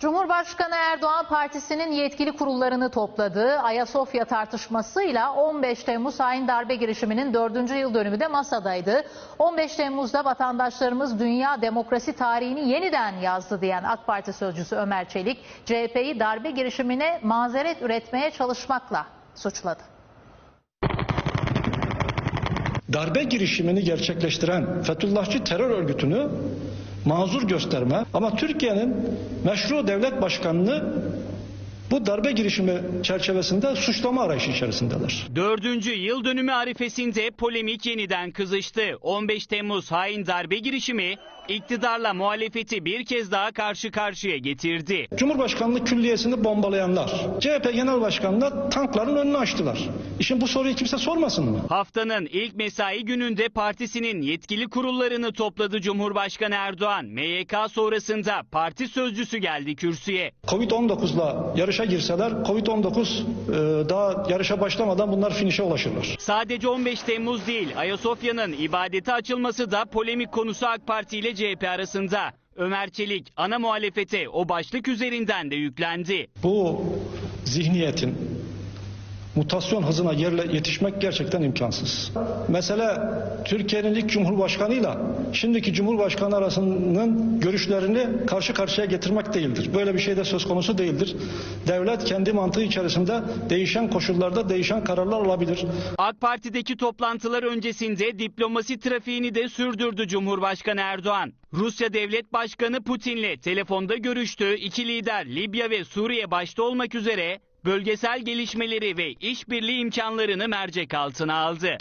Cumhurbaşkanı Erdoğan partisinin yetkili kurullarını topladığı Ayasofya tartışmasıyla 15 Temmuz hain darbe girişiminin 4. yıl dönümü de masadaydı. 15 Temmuz'da vatandaşlarımız dünya demokrasi tarihini yeniden yazdı diyen AK Parti sözcüsü Ömer Çelik, CHP'yi darbe girişimine mazeret üretmeye çalışmakla suçladı. darbe girişimini gerçekleştiren Fethullahçı terör örgütünü mazur gösterme. Ama Türkiye'nin meşru devlet başkanını bu darbe girişimi çerçevesinde suçlama arayışı içerisindeler. Dördüncü yıl dönümü arifesinde polemik yeniden kızıştı. 15 Temmuz hain darbe girişimi iktidarla muhalefeti bir kez daha karşı karşıya getirdi. Cumhurbaşkanlığı külliyesini bombalayanlar, CHP Genel Başkanı'na tankların önünü açtılar. İşin bu soruyu kimse sormasın mı? Haftanın ilk mesai gününde partisinin yetkili kurullarını topladı Cumhurbaşkanı Erdoğan. MYK sonrasında parti sözcüsü geldi kürsüye. Covid-19'la yarışa girseler, Covid-19 e, daha yarışa başlamadan bunlar finişe ulaşırlar. Sadece 15 Temmuz değil Ayasofya'nın ibadete açılması da polemik konusu AK Parti ile CHP arasında. Ömer Çelik ana muhalefete o başlık üzerinden de yüklendi. Bu zihniyetin mutasyon hızına yerle yetişmek gerçekten imkansız. Mesele Türkiye'nin ilk cumhurbaşkanıyla şimdiki cumhurbaşkanı arasının görüşlerini karşı karşıya getirmek değildir. Böyle bir şey de söz konusu değildir. Devlet kendi mantığı içerisinde değişen koşullarda değişen kararlar alabilir. AK Parti'deki toplantılar öncesinde diplomasi trafiğini de sürdürdü Cumhurbaşkanı Erdoğan. Rusya Devlet Başkanı Putin'le telefonda görüştü. İki lider Libya ve Suriye başta olmak üzere bölgesel gelişmeleri ve işbirliği imkanlarını mercek altına aldı.